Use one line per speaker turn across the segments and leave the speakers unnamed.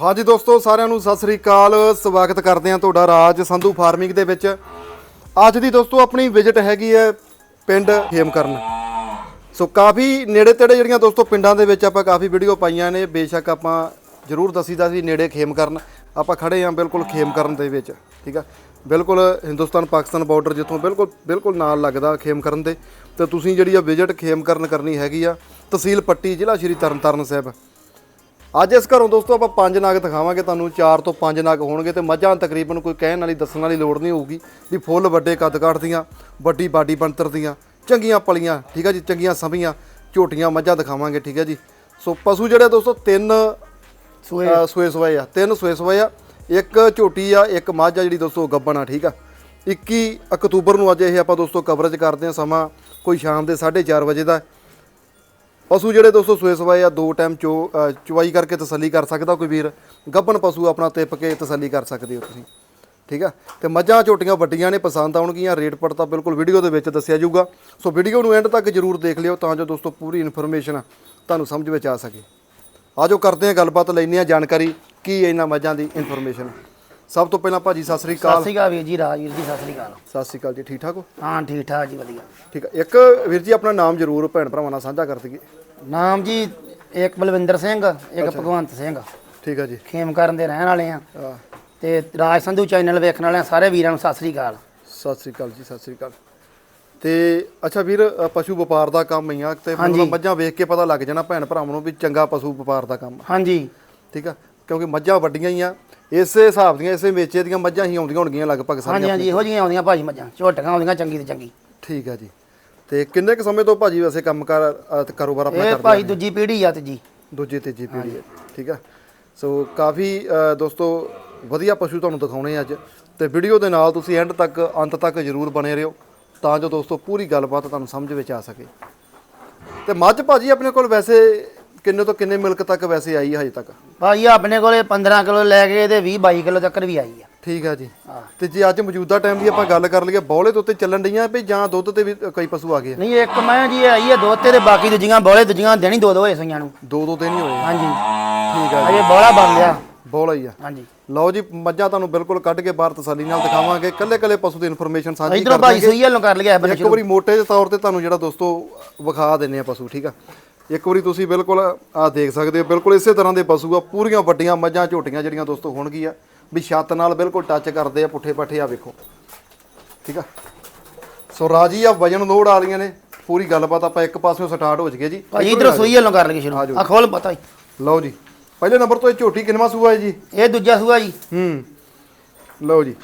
ਹਾਂਜੀ ਦੋਸਤੋ, ਸਾਰਿਆਂ ਨੂੰ ਸਤਿ ਸ੍ਰੀ ਅਕਾਲ। ਸਵਾਗਤ ਕਰਦੇ ਹਾਂ ਤੁਹਾਡਾ ਰਾਜ ਸੰਧੂ ਫਾਰਮਿੰਗ ਦੇ ਵਿੱਚ। ਅੱਜ ਦੀ ਦੋਸਤੋ, ਆਪਣੀ ਵਿਜ਼ਿਟ ਹੈਗੀ ਹੈ ਪਿੰਡ ਖੇਮਕਰਨ ਸੋ ਕਾਫੀ ਨੇੜੇ ਤੇੜੇ ਜਿਹੜੀਆਂ ਦੋਸਤੋ ਪਿੰਡਾਂ ਦੇ ਵਿੱਚ ਆਪਾਂ ਕਾਫੀ ਵੀਡੀਓ ਪਾਈਆਂ ਨੇ। ਬੇਸ਼ੱਕ ਆਪਾਂ ਜ਼ਰੂਰ ਦੱਸੀਦਾ ਸੀ ਨੇੜੇ ਖੇਮਕਰਨ। ਆਪਾਂ ਖੜੇ ਹਾਂ ਬਿਲਕੁਲ ਖੇਮਕਰਨ ਦੇ ਵਿੱਚ, ਠੀਕ ਆ? ਬਿਲਕੁਲ ਹਿੰਦੁਸਤਾਨ ਪਾਕਿਸਤਾਨ ਬਾਰਡਰ ਜਿੱਥੋਂ ਬਿਲਕੁਲ ਬਿਲਕੁਲ ਨਾਲ ਲੱਗਦਾ ਖੇਮਕਰਨ ਦੇ। ਤੇ ਤੁਸੀਂ ਜਿਹੜੀ ਆ ਵਿਜ਼ਿਟ ਖੇਮਕਰਨ ਕਰਨੀ ਹੈਗੀ ਆ, ਤਹਿਸੀਲ ਪੱਟੀ, ਜ਼ਿਲ੍ਹਾ ਸ਼੍ਰੀ ਤਰਨਤਾਰਨ ਸਾਹਿਬ। ਅੱਜ ਇਸ ਘਰੋਂ ਦੋਸਤੋ ਆਪਾਂ ਪੰਜ ਨਾਗ ਦਿਖਾਵਾਂਗੇ ਤੁਹਾਨੂੰ ਚਾਰ ਤੋਂ ਪੰਜ ਨਾਗ ਹੋਣਗੇ ਤੇ ਮੱਝਾਂ ਤਕਰੀਬਨ ਕੋਈ ਕਹਿਣ ਵਾਲੀ ਦੱਸਣ ਵਾਲੀ ਲੋੜ ਨਹੀਂ ਹੋਊਗੀ ਵੀ ਫੁੱਲ ਵੱਡੇ ਕੱਦ ਕਾਠ ਵੱਡੀ ਬਾਡੀ ਬਣਤਰ ਦੀਆਂ ਚੰਗੀਆਂ ਪਲੀਆਂ ਠੀਕ ਆ ਜੀ ਚੰਗੀਆਂ ਸਮੀਆਂ ਝੋਟੀਆਂ ਮੱਝਾਂ ਦਿਖਾਵਾਂਗੇ ਠੀਕ ਆ ਜੀ। ਸੋ ਪਸ਼ੂ ਜਿਹੜੇ ਦੋਸਤੋ ਤਿੰਨ
ਸੂਏ।
ਸੂਏ ਸੂਏ ਆ ਤਿੰਨ ਸੂਏ ਸੂਏ ਆ ਇੱਕ ਝੋਟੀ ਆ ਇੱਕ ਮੱਝ ਆ ਜਿਹੜੀ ਦੋਸਤੋ ਗੱਬਣ ਆ ਠੀਕ ਆ। 21 ਅਕਤੂਬਰ ਨੂੰ ਅੱਜ ਇਹ ਆਪਾਂ ਦੋਸਤੋ ਕਵਰੇਜ ਕਰਦੇ ਆ ਸਮਾਂ ਕੋਈ ਸ਼ਾਮ ਦੇ 4:30 ਵਜੇ ਦਾ। ਪਸ਼ੂ ਜਿਹੜੇ ਦੋਸਤੋ ਸੂਏ ਸਵਾਏ ਆ ਦੋ ਟਾਈਮ ਚੋ ਅ, ਕਰਕੇ ਤਸੱਲੀ ਕਰ ਸਕਦਾ ਕੋਈ ਵੀਰ। ਗੱਬਣ ਪਸ਼ੂ ਆਪਣਾ ਤਿੱਪ ਕੇ ਤਸੱਲੀ ਕਰ ਸਕਦੇ ਹੋ ਤੁਸੀਂ। ਠੀਕ ਆ? ਤੇ ਮੱਝਾਂ ਝੋਟੀਆਂ ਵੱਡੀਆਂ ਨੇ ਪਸੰਦ ਆਉਣਗੀਆਂ। ਰੇਟ ਪੜਤਾ ਬਿਲਕੁਲ ਵੀਡੀਓ ਦੇ ਵਿੱਚ ਦੱਸਿਆ ਜਾਊਗਾ। ਸੋ ਵੀਡੀਓ ਨੂੰ ਐਂਡ ਤੱਕ ਜਰੂਰ ਦੇਖ ਲਿਓ ਤਾਂ ਜੋ ਦੋਸਤੋ ਪੂਰੀ ਇਨਫੋਰਮੇਸ਼ਨ ਤੁਹਾਨੂੰ ਸਮਝ ਵਿੱਚ ਆ ਸਕੇ। ਆਜੋ ਕਰਦੇ ਹਾਂ ਗੱਲਬਾਤ ਲੈਂਦੇ ਹਾਂ ਜਾਣਕਾਰੀ ਕੀ ਇਹਨਾਂ ਮੱਝਾਂ ਦੀ ਇਨਫੋਰਮੇਸ਼ਨ ਸਭ ਤੋਂ ਪਹਿਲਾਂ ਭਾਜੀ ਸਤਿ ਸ੍ਰੀ
ਸਤਿ
ਅਕਾਲ
ਸ਼੍ਰੀ ਅਕਾਲ ਵੀਰ ਜੀ ਰਾਜਵੀਰ ਜੀ ਸਤਿ ਸ਼੍ਰੀ ਅਕਾਲ।
ਸਤਿ ਸ੍ਰੀ ਅਕਾਲ ਜੀ ਠੀਕ ਠਾਕ ਹੋ?
ਹਾਂ ਠੀਕ ਠਾਕ ਜੀ ਵਧੀਆ।
ਠੀਕ ਆ। ਇੱਕ ਵੀਰ ਜੀ ਆਪਣਾ ਨਾਮ ਜਰੂਰ ਭੈਣ ਭਰਾਵਾਂ ਨਾਲ ਸਾਂਝਾ ਕਰ ਦਈਏ।
ਨਾਮ ਜੀ ਇੱਕ ਬਲਵਿੰਦਰ ਸਿੰਘ ਇੱਕ ਭਗਵੰਤ ਸਿੰਘ।
ਠੀਕ ਆ ਜੀ।
ਖੇਮਕਰਨ ਦੇ ਰਹਿਣ ਵਾਲੇ ਆ
ਆ
ਤੇ ਰਾਜ ਸੰਧੂ ਚੈਨਲ ਵੇਖਣ ਵਾਲਿਆਂ ਸਾਰੇ ਵੀਰਾਂ ਨੂੰ ਸਤਿ ਸ਼੍ਰੀ ਅਕਾਲ।
ਸਤਿ ਸ੍ਰੀ ਅਕਾਲ ਜੀ ਸਤਿ ਸ੍ਰੀ ਅਕਾਲ। ਤੇ ਅੱਛਾ ਵੀਰ ਅ, ਪਸ਼ੂ ਵਪਾਰ ਦਾ ਕੰਮ ਹੀ ਆ ਤੇ ਮਤਲਬ ਮੱਝਾਂ ਵੇਖ ਕੇ ਪਤਾ ਲੱਗ ਜਾਣਾ ਭੈਣ ਭਰਾਵਾਂ ਨੂੰ ਵੀ ਚੰਗਾ ਪਸ਼ੂ ਵਪਾਰ ਦਾ ਕੰਮ ਆ,
ਹਾਂਜੀ।
ਠੀਕ ਆ। ਕਿਉਂਕਿ ਮੱਝਾਂ ਵੱਡੀਆਂ ਹੀ ਆ ਇਸੇ ਹਿਸਾਬ ਦੀਆਂ ਇਸੇ ਮੇਚੇ ਦੀਆਂ ਮੱਝਾਂ ਹੀ ਆਉਂਦੀਆਂ ਹੋਣਗੀਆਂ ਲਗਭਗ ਸਾਰੀਆਂ
ਹਾਂਜੀ ਹਾਂਜੀ ਇਹੋ ਜਿਹੀਆਂ ਆਉਂਦੀਆਂ ਭਾਜੀ ਮੱਝਾਂ ਝੋਟੀਆਂ ਆਉਂਦੀਆਂ ਚੰਗੀ ਤੇ ਚੰਗੀ।
ਠੀਕ ਆ ਜੀ। ਤੇ ਕਿੰਨੇ ਕੁ ਸਮੇਂ ਤੋਂ ਭਾਜੀ ਵੈਸੇ ਕੰਮ ਕਰ ਅ, ਤੇ ਕਾਰੋਬਾਰ ਆਪਣਾ
ਇਹ
ਕਰਦੇ
ਭਾਜੀ ਦੂਜੀ ਪੀੜ੍ਹੀ ਆ ਤੇ ਜੀ
ਦੂਜੀ ਤੀਜੀ ਪੀੜ੍ਹੀ ਹੈ ਠੀਕ ਆ। ਸੋ ਕਾਫੀ ਅ, ਦੋਸਤੋ ਵਧੀਆ ਪਸ਼ੂ ਤੁਹਾਨੂੰ ਦਿਖਾਉਣੇ ਆ ਅੱਜ। ਤੇ ਵੀਡੀਓ ਦੇ ਨਾਲ ਤੁਸੀਂ ਐਂਡ ਤੱਕ ਅੰਤ ਤੱਕ ਜਰੂਰ ਬਣੇ ਰਹੋ ਤਾਂ ਜੋ ਦੋਸਤੋ ਪੂਰੀ ਗੱਲਬਾਤ ਤੁਹਾਨੂੰ ਸਮਝ ਵਿੱਚ ਆ ਸਕੇ। ਤੇ ਮੱਝ ਭਾਜੀ ਆਪਣੇ ਕੋਲ ਵੈਸੇ ਕਿੰਨੇ ਤੋਂ ਕਿੰਨੇ ਮਿਲਕ ਤੱਕ ਵੈਸੇ ਆਈ ਹੈ ਹਜੇ ਤੱਕ?
ਭਾਜੀ ਆਪਣੇ ਕੋਲੇ 15 ਕਿਲੋ ਲੈ ਕੇ ਤੇ 20 22 ਕਿਲੋ ਤੱਕ ਵੀ ਆਈ ਆ।
ਠੀਕ ਆ ਜੀ।
ਹਾਂ।
ਤੇ ਜੇ ਅੱਜ ਮੌਜੂਦਾ ਟਾਈਮ ਦੀ ਆਪਾਂ ਗੱਲ ਕਰ ਲਈਏ ਬੌਲੇ ਦੇ ਉੱਤੇ ਚੱਲਣ ਡਈਆਂ ਵੀ ਜਾਂ ਦੁੱਧ ਤੇ ਵੀ ਕਈ ਪਸ਼ੂ ਆ ਗਏ?
ਨਹੀਂ ਇੱਕ ਮੈਂ ਜੀ ਆਈ ਆ ਦੋ ਤੇ ਤੇ ਬਾਕੀ ਦੂਜੀਆਂ ਬੋਲੇ ਦੂਜੀਆਂ ਦੇਣੀ ਦੋ ਦੋ ਹੋਏ ਸਈਆਂ ਨੂੰ।
ਦੋ ਦੋ ਦਿਨ ਹੀ ਹੋਏ
ਹਾਂਜੀ।
ਠੀਕ ਆ
ਅਜੇ ਬੋਲਾ ਬਣ ਲਿਆ
ਬੌਲਾ ਹੀ ਆ।
ਹਾਂਜੀ।
ਲਓ ਜੀ ਮੱਝਾਂ ਤੁਹਾਨੂੰ ਬਿਲਕੁਲ ਕੱਢ ਕੇ ਬਾਹਰ ਤਸੱਲੀ ਨਾਲ ਦਿਖਾਵਾਂਗੇ। ਕੱਲੇ ਕੱਲੇ ਪਸ਼ੂ ਦੀ ਇਨਫੋਰਮੇਸ਼ਨ ਸਾਂਝੀ
ਇਧਰੋਂ
ਕਰ
ਭਾਜੀ ਸੂਈ ਵੱਲੋਂ ਕਰ ਲਿਆ
ਇੱਕ ਵਾਰੀ ਮੋਟੇ ਜਿਹੇ ਤੌਰ ਤੇ ਤੁਹਾਨੂੰ ਜਿਹੜਾ ਦੋਸਤੋ ਵਿਖਾ ਦਿੰਨੇ ਆ ਪਸ਼ੂ ਠੀਕ ਆ? ਇੱਕ ਵਾਰੀ ਤੁਸੀਂ ਬਿਲਕੁਲ ਆ ਦੇਖ ਸਕਦੇ ਹੋ ਬਿਲਕੁਲ ਇਸੇ ਤਰ੍ਹਾਂ ਦੇ ਪਸ਼ੂ ਆ ਪੂਰੀਆਂ ਵੱਡੀਆਂ ਮੱਝਾਂ ਝੋਟੀਆਂ ਜਿਹੜੀਆਂ ਦੋਸਤੋ ਹੋਣਗੀਆਂ ਵੀ ਛੱਤ ਨਾਲ ਬਿਲਕੁਲ ਟੱਚ ਕਰਦੇ ਆ ਪੁੱਠੇ ਪੱਠੇ ਆ ਵੇਖੋ। ਠੀਕ ਆ? ਸੋ ਰਾਜੀ ਆ ਵਜਨ ਲੋੜ ਵਾਲੀਆਂ ਨੇ ਪੂਰੀ ਗੱਲਬਾਤ ਆਪਾਂ ਇੱਕ ਪਾਸਿਓਂ ਸਟਾਰਟ ਹੋ ਜਗੇ ਜੀ।
ਭਾਜੀ ਇਧਰੋਂ ਸੂਈ ਵੱਲੋਂ ਕਰ ਲਈਏ ਸ਼ੁਰੂ। ਆ ਖੋਲ ਪਤਾ ਹੀ
ਲਓ ਜੀ। ਪਹਿਲੇ ਨੰਬਰ ਤੋਂ ਇਹ ਝੋਟੀ ਕਿੰਨਵਾਂ ਸੂਆ ਹੈ ਜੀ?
ਇਹ ਦੂਜਾ ਸੂਆ ਜੀ।
ਹੂੰ। ਲਓ ਜੀ।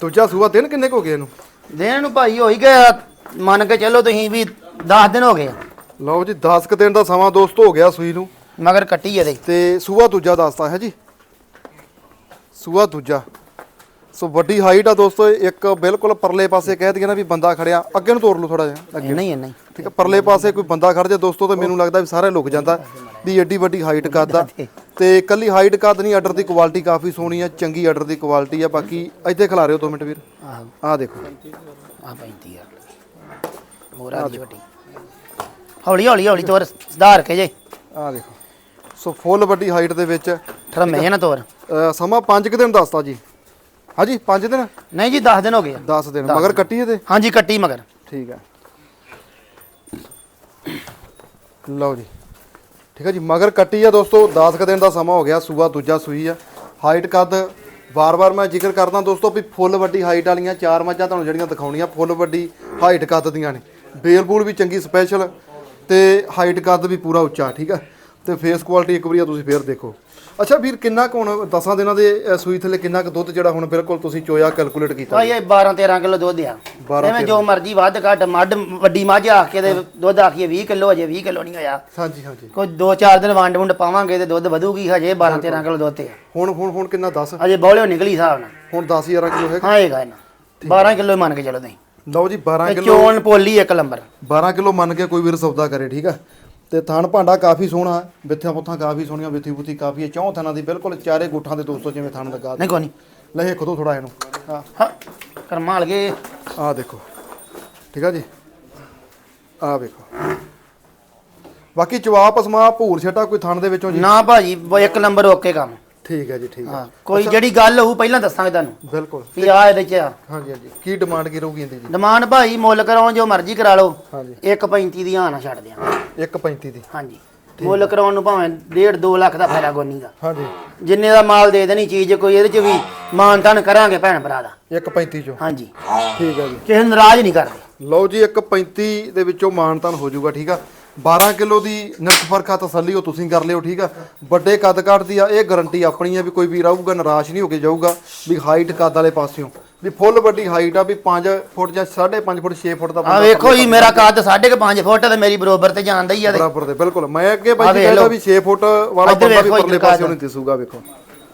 ਦੂਜਾ ਸੂਆ ਦਿਨ ਕਿੰਨੇ ਕੁ ਹੋ ਗਏ ਇਹਨੂੰ?
ਦੇਣ ਨੂੰ ਭਾਈ ਹੋਈ ਗਿਆ ਮੰਨ ਕੇ ਚੱਲੋ ਤੁਸੀਂ ਵੀ 10 ਦਿਨ ਹੋ ਗਏ ਆ।
ਲਓ ਜੀ 10 ਕੁ ਦਿਨ ਦਾ ਸਮਾਂ ਦੋਸਤੋ ਹੋ ਗਿਆ ਸੂਈ ਨੂੰ।
ਮਗਰ ਕੱਟੀ ਇਹਦੇ।
ਤੇ ਸੂਆ ਦੂਜਾ ਦੱਸਦਾ ਹੈ ਜੀ? ਸੂਆ ਦੂਜਾ। ਸੋ ਵੱਡੀ ਹਾਈਟ ਆ ਦੋਸਤੋ ਇੱਕ ਬਿਲਕੁਲ ਪਰਲੇ ਪਾਸੇ ਕਹਿ ਦਈਏ ਨਾ ਵੀ ਬੰਦਾ ਖੜਿਆ। ਅੱਗੇ ਨੂੰ ਤੋਰ ਲਓ ਥੋੜਾ ਜਿਹਾ
ਇਹ ਨਹੀਂ ਨਹੀਂ।
ਠੀਕ ਹੈ ਪਰਲੇ ਪਾਸੇ ਕੋਈ ਬੰਦਾ ਖੜ ਜਾ ਦੋਸਤੋ ਤੇ ਮੈਨੂੰ ਲੱਗਦਾ ਵੀ ਸਾਰੇ ਲੁਕ ਜਾਂਦਾ ਵੀ ਏਡੀ ਵੱਡੀ ਹਾਈਟ ਆ ਤੇ ਕੱਲੀ ਹਾਈਟ ਕੱਦ ਨਹੀਂ ਆਰਡਰ ਦੀ ਕੁਆਲਿਟੀ ਕਾਫੀ ਸੋਹਣੀ ਆ ਚੰਗੀ ਆਰਡਰ ਦੀ ਕੁਆਲਿਟੀ ਆ। ਬਾਕੀ ਇੱਥੇ ਖਿਲਾ ਰਿਓ 2 ਮਿੰਟ ਵੀਰ।
ਆਹੋ।
ਆਹ ਦੇਖੋ।
ਆ। ਪੈਂਦੀ ਆ ਮੋਰਾ ਦੀ ਵੱਡੀ। ਹੌਲੀ ਹੌਲੀ ਹੌਲੀ ਤੋਰ ਸੁਧਾਰ ਕੇ ਜੇ।
ਆਹ ਦੇਖੋ। ਸੋ ਫੁੱਲ ਵੱਡੀ ਹਾਈਟ ਦੇ ਵਿੱਚ
ਠਰਮੇ ਨਾ ਤੋਰ।
ਸਮਾਂ 5 ਕੁ ਦਿਨ ਦੱਸਤਾ ਜੀ। ਹਾਂਜੀ 5 ਦਿਨ?
ਨਹੀਂ ਜੀ 10 ਦਿਨ ਹੋ ਗਏ ਆ।
10 ਦਿਨ। ਮਗਰ ਕੱਟੀ ਇਹਦੇ?
ਹਾਂਜੀ ਕੱਟੀ ਮਗਰ।
ਠੀਕ ਹੈ ਲਓ ਜੀ। ਠੀਕ ਹੈ ਜੀ ਮਗਰ ਕੱਟੀ ਆ ਦੋਸਤੋ। 10 ਕੁ ਦਿਨ ਦਾ ਸਮਾਂ ਹੋ ਗਿਆ ਸੂਆ ਦੂਜਾ ਸੂਈ ਆ। ਹਾਈਟ ਕੱਦ ਵਾਰ-ਵਾਰ ਮੈਂ ਜ਼ਿਕਰ ਕਰਦਾ ਦੋਸਤੋ ਵੀ ਫੁੱਲ ਵੱਡੀ ਹਾਈਟ ਵਾਲੀਆਂ ਚਾਰ ਮੱਝਾਂ ਤੁਹਾਨੂੰ ਜਿਹੜੀਆਂ ਦਿਖਾਉਣੀਆਂ ਫੁੱਲ ਵੱਡੀ ਹਾਈਟ ਕੱਦ ਦੀਆਂ ਨੇ। ਬੇਲ ਬੂਲ ਵੀ ਚੰਗੀ ਸਪੈਸ਼ਲ ਤੇ ਹਾਈਟ ਕੱਦ ਵੀ ਪੂਰਾ ਉੱਚਾ ਠੀਕ ਆ? ਤੇ ਫੇਸ ਕੁਆਲਿਟੀ ਇੱਕ ਵਾਰੀ ਆ ਤੁਸੀਂ ਫੇਰ ਦੇਖੋ। ਅੱਛਾ ਵੀਰ ਕਿੰਨਾ ਕੁ ਹੁਣ 10 ਦਿਨਾਂ ਦੇ ਅ, ਸੂਈ ਥੱਲੇ ਕਿੰਨਾ ਕੁ ਦੁੱਧ ਜਿਹੜਾ ਹੁਣ ਬਿਲਕੁਲ ਤੁਸੀਂ ਚੋਇਆ ਕੈਲਕੂਲੇਟ ਕੀਤਾ
ਭਾਈ ਇਹ 12 13 ਕਿਲੋ ਦੁੱਧ ਆ।
12
ਐਵੇਂ ਜੋ ਮਰਜ਼ੀ ਵੱਧ ਘੱਟ ਮੱਡ ਵੱਡੀ ਮੱਝ ਆ ਕੇ ਤੇ ਦੁੱਧ ਆਖੀਏ 20 ਕਿਲੋ ਅਜੇ 20 ਕਿਲੋ ਨਹੀਂ ਹੋਇਆ।
ਹਾਂਜੀ ਹਾਂਜੀ।
ਕੋਈ 2-4 ਦਿਨ ਵੰਡ ਵੰਡ ਪਾਵਾਂਗੇ ਤੇ ਦੁੱਧ ਵਧੂਗੀ ਹਜੇ 12 13 ਕਿਲੋ ਦੁੱਧ ਤੇ ਆ।
ਹੁਣ ਹੁਣ ਹੁਣ ਕਿੰਨਾ 10
ਅਜੇ ਬੌਲਿਓ ਨਿਕਲੀ ਹਿਸਾਬ ਨਾਲ।
ਹੁਣ 10 11 ਕਿਲੋ ਹੈ
ਹਾਂ ਹੈਗਾ ਇਹਨਾਂ। 12 ਕਿਲੋ ਮੰਨ ਕੇ ਚਲੋ ਤੁਸੀਂ।
ਲਓ ਜੀ 12
ਤੇ
ਕਿਲੋ
ਚੋਣ ਪੋਲੀ ਇੱਕ ਨੰਬਰ।
12 ਕਿਲੋ ਮੰਨ ਕੇ ਕੋਈ ਵੀਰ ਸੌਦਾ ਕਰੇ ਠੀਕ ਆ? ਤੇ ਥਣ ਭਾਂਡਾ ਕਾਫੀ ਸੋਹਣਾ ਹੈ ਵਿੱਥਾਂ ਪੁੱਥਾਂ ਕਾਫੀ ਸੋਹਣੀਆਂ ਵਿੱਥੀ ਬੁੱਥੀ ਕਾਫੀ ਹੈ ਚੌਂ ਥਣਾਂ ਦੀ ਬਿਲਕੁਲ ਚਾਰੇ ਗੁੱਠਾਂ ਦੇ ਦੋਸਤੋ ਜਿਵੇਂ ਥਣ ਲੱਗਾ
ਨਹੀਂ ਕੋਈ ਨਹੀਂ
ਲਹੇ ਖੁਦੋ ਥੋੜਾ ਇਹਨੂੰ। ਆ
ਹਾਂ ਕਰਮਾਂ ਲਗੇ
ਆ ਦੇਖੋ। ਠੀਕ ਆ ਜੀ? ਆ ਵੇਖੋ। ਬਾਕੀ ਜਵਾਬ ਪਸਮਾ ਭੂਰ ਛਟਾ ਕੋਈ ਥਣ ਦੇ ਵਿੱਚੋਂ ਜੀ?
ਨਾ ਭਾਜੀ ਇੱਕ ਨੰਬਰ ਓਕੇ ਕੰਮ।
ਠੀਕ ਹੈ ਜੀ ਠੀਕ ਹੈ।
ਹਾਂ ਕੋਈ ਜਿਹੜੀ ਗੱਲ ਹੋਊ ਪਹਿਲਾਂ ਦੱਸਾਂਗੇ ਤੁਹਾਨੂੰ।
ਬਿਲਕੁਲ।
ਵੀ ਆ ਇਹਦੇ ਚ ਆ।
ਹਾਂਜੀ ਹਾਂਜੀ। ਕੀ ਡਿਮਾਂਡ ਕੀ ਰਹੂਗੀ ਇਹਦੀ ਜੀ?
ਡਿਮਾਂਡ ਭਾਈ ਮੁੱਲ ਕਰਾਉਣ ਜੋ ਮਰਜ਼ੀ ਕਰਾ ਲਓ।
ਹਾਂਜੀ।
1.35 ਦੀ ਆਣਾ ਛੱਡ ਦਿਆਂਗੇ
1.35 ਦੀ।
ਹਾਂਜੀ। ਮੁੱਲ ਕਰਾਉਣ ਨੂੰ ਭਾਵੇਂ 1.5 2 ਲੱਖ ਦਾ ਫਾਇਦਾ ਕੋਈ ਨਹੀਂਗਾ
ਹਾਂਜੀ।
ਜਿੰਨੇ ਦਾ ਮਾਲ ਦੇ ਦੇਣੀ ਚੀਜ਼ ਕੋਈ ਇਹਦੇ ਚ ਵੀ ਮਾਨ ਤਾਨ ਕਰਾਂਗੇ ਭੈਣ ਭਰਾ ਦਾ।
1.35 ਚੋਂ।
ਹਾਂਜੀ।
ਠੀਕ ਹੈ ਜੀ।
ਕਿਸੇ ਨੂੰ ਨਾਰਾਜ਼ ਨਹੀਂ ਕਰਦੇ।
ਲਓ ਜੀ 1.35 ਦੇ ਵਿੱਚੋਂ ਮਾਨਤਾਨ ਹੋ ਜਾਊਗਾ ਠੀਕ ਆ? 12 ਕਿਲੋ ਦੀ ਨਿਰਖ ਫਰਕਾ ਤਸੱਲੀ ਉਹ ਤੁਸੀਂ ਕਰ ਲਿਓ ਠੀਕ ਆ? ਵੱਡੇ ਕੱਦ ਕਾਠ ਦੀ ਆ ਇਹ ਗਾਰੰਟੀ ਆਪਣੀ ਆ ਵੀ ਕੋਈ ਵੀਰ ਆਊਗਾ ਨਿਰਾਸ਼ ਨਹੀਂ ਹੋ ਕੇ ਜਾਊਗਾ ਵੀ ਹਾਈਟ ਕੱਦ ਵਾਲੇ ਪਾਸਿਓਂ। ਵੀ ਫੁੱਲ ਵੱਡੀ ਹਾਈਟ ਆ ਵੀ 5 ਫੁੱਟ ਜਾਂ 5.5 ਫੁੱਟ 6 ਫੁੱਟ ਦਾ
ਆ ਵੇਖੋ ਜੀ ਮੇਰਾ ਕੱਦ 5.5 ਫੁੱਟ ਤੇ ਮੇਰੀ ਬਰੋਬਰ ਤੇ ਜਾਂਦਾ ਹੀ ਆ ਤੇ
ਬਰਾਬਰ ਦੇ ਬਿਲਕੁਲ। ਮੈਂ ਅੱਗੇ ਬਾਈ ਜੀ ਕਹਿੰਦਾ। ਵੀ 6 ਫੁੱਟ ਵਾਲਾ ਬੰਦਾ ਵੀ ਪਰਲੇ
ਕੱਦ।
ਨਹੀਂ ਦਿਸੂਗਾ ਵੇਖੋ।